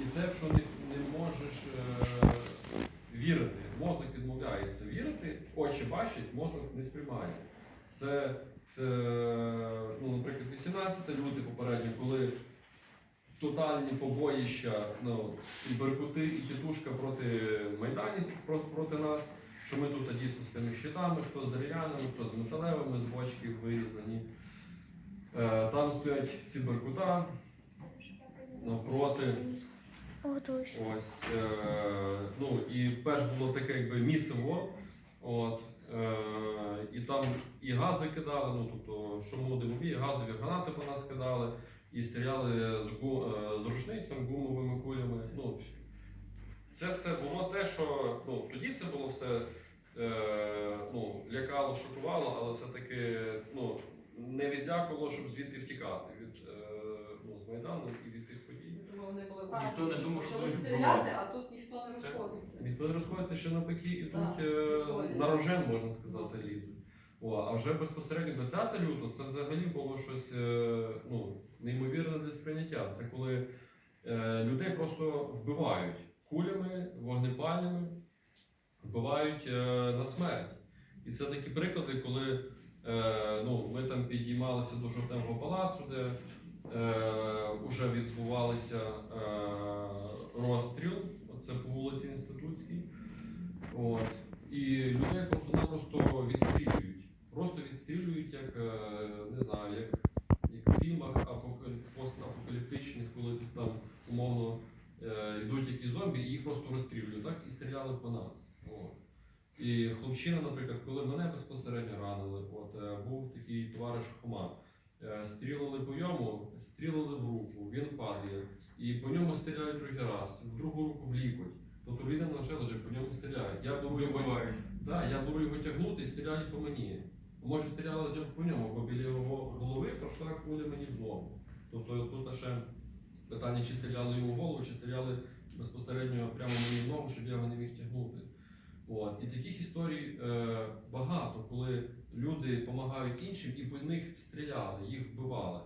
і те, що не, не можеш е, вірити. Мозок відмовляється вірити, очі бачать, мозок не сприймає. Це, це ну, наприклад, 18 лютого попередньо, коли тотальні побоїща, ну, і беркути, і тітушка проти просто проти нас, що ми тут дійсно з тими щитами, хто з дерев'яними, хто з металевими, з бочків вирізані. Е, Там стоять ці беркута навпроти. Готуюсь. Ось, е, ну, і перш було таке якби місиво. От, е, і там і гази кидали, ну, тобто шумодимові, газові гранати по нас кидали, і стріляли з, гу, е, з рушницями, гумовими кулями. Ну, це все було те, що ну, тоді це було все е, ну, лякало, шокувало, але все-таки ну, не віддякувало, щоб звідти втікати від, е, ну, з Майдану і від тих подій. Вони були Ніхто не думав, що почали будуть стріляти, а тут ніхто не розходиться. Ніхто не розходиться ще навпаки, і Так, тут е, підходять. на рожен, можна сказати, лізуть. О, а вже безпосередньо 20 лютого це взагалі було щось е, ну, неймовірне для сприйняття. Це коли е, людей просто вбивають кулями, вогнепальними, вбивають е, на смерть. І це такі приклади, коли е, ну, ми там підіймалися до жовтневого палацу, де е, вже відбувалися е, розстріл, це по вулиці Інститутській. От. І людей просто-напросто відстрілюють. Просто відстрілюють, як е, не знаю, як, як в фільмах постапокаліптичних, коли десь там умовно е, йдуть якісь зомбі, і їх просто розстрілюють, так? І стріляли по нас. От. І хлопчина, наприклад, коли мене безпосередньо ранили, от е, був такий товариш Хома. Е, Стрілили по йому, стрілили в руку, він падає, і по ньому стріляють другий раз, в другу руку в лікоть. Тобто людина вже лежить, по ньому стріляють. Я беру його, да, я беру його тягнути і стріляють по мені. Може стріляли по ньому, бо біля його голови пройшла куля мені в ногу. Тобто тут ще питання, чи стріляли йому в голову, чи стріляли безпосередньо прямо мені в ногу, щоб я його не міг тягнути. От. І таких історій е, багато, коли люди допомагають іншим і по них стріляли, їх вбивали.